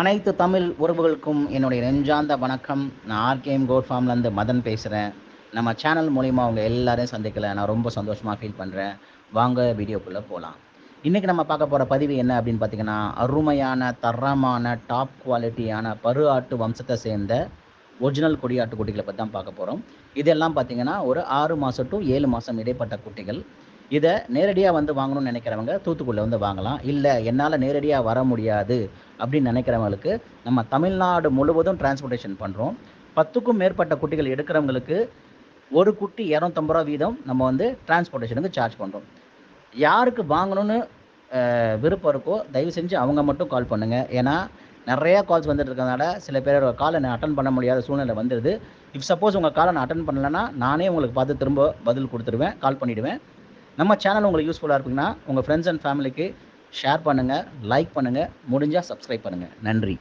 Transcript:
அனைத்து தமிழ் உறவுகளுக்கும் என்னுடைய நெஞ்சார்ந்த வணக்கம். நான் ஆர்கேஎம் கோட் ஃபார்ம்லேருந்து மதன் பேசுகிறேன் நம்ம சேனல் மூலிமா அவங்க எல்லாரையும் சந்திக்கல. நான் ரொம்ப சந்தோஷமாக ஃபீல் பண்ணுறேன் வாங்க வீடியோக்குள்ளே போகலாம் இன்றைக்கி நம்ம பார்க்க போகிற பதிவு என்ன அப்படின்னு பார்த்தீங்கன்னா அருமையான தரமான டாப் குவாலிட்டியான பரு ஆட்டு வம்சத்தை சேர்ந்த ஒரிஜினல் கொடியாட்டு குட்டிகளை பற்றி தான் பார்க்க போகிறோம் இதெல்லாம் பார்த்தீங்கன்னா ஒரு ஆறு மாதம் டு ஏழு மாதம் இடைப்பட்ட குட்டிகள். இதை நேரடியாக வந்து வாங்கணும்னு நினைக்கிறவங்க தூத்துக்குடியில் வந்து வாங்கலாம். இல்லை என்னால் நேரடியாக வர முடியாது. அப்படின்னு நினைக்கிறவங்களுக்கு நம்ம தமிழ்நாடு முழுவதும் டிரான்ஸ்போர்ட்டேஷன் பண்ணுறோம் பத்துக்கும் மேற்பட்ட குட்டிகள் எடுக்கிறவங்களுக்கு ஒரு குட்டி இரநூத்தம்பது ரூபா வீதம் நம்ம வந்து டிரான்ஸ்போர்ட்டேஷனுக்கு சார்ஜ் பண்ணுறோம் யாருக்கு வாங்கணும்னு விருப்பம் இருக்கோ தயவு செஞ்சு அவங்க மட்டும் கால் பண்ணுங்கள் ஏன்னா நிறையா கால்ஸ் வந்துட்டு இருக்கறனால சில பேர் காலை நான் அட்டன் பண்ண முடியாத சூழ்நிலை வந்துடுது இஃப் சப்போஸ் உங்கள் காலை நான் அட்டன் பண்ணலன்னா நானே உங்களுக்கு பார்த்து திரும்ப பதில் கொடுத்துருவேன் கால் பண்ணிவிடுவேன் நம்ம சேனல் உங்களுக்கு யூஸ்ஃபுல்லாக இருக்குங்கன்னா உங்கள் ஃப்ரெண்ட்ஸ் அண்ட் ஃபேமிலிக்கு ஷேர் பண்ணுங்கள் லைக் பண்ணுங்கள் முடிஞ்சால் சப்ஸ்கிரைப் பண்ணுங்கள் நன்றி.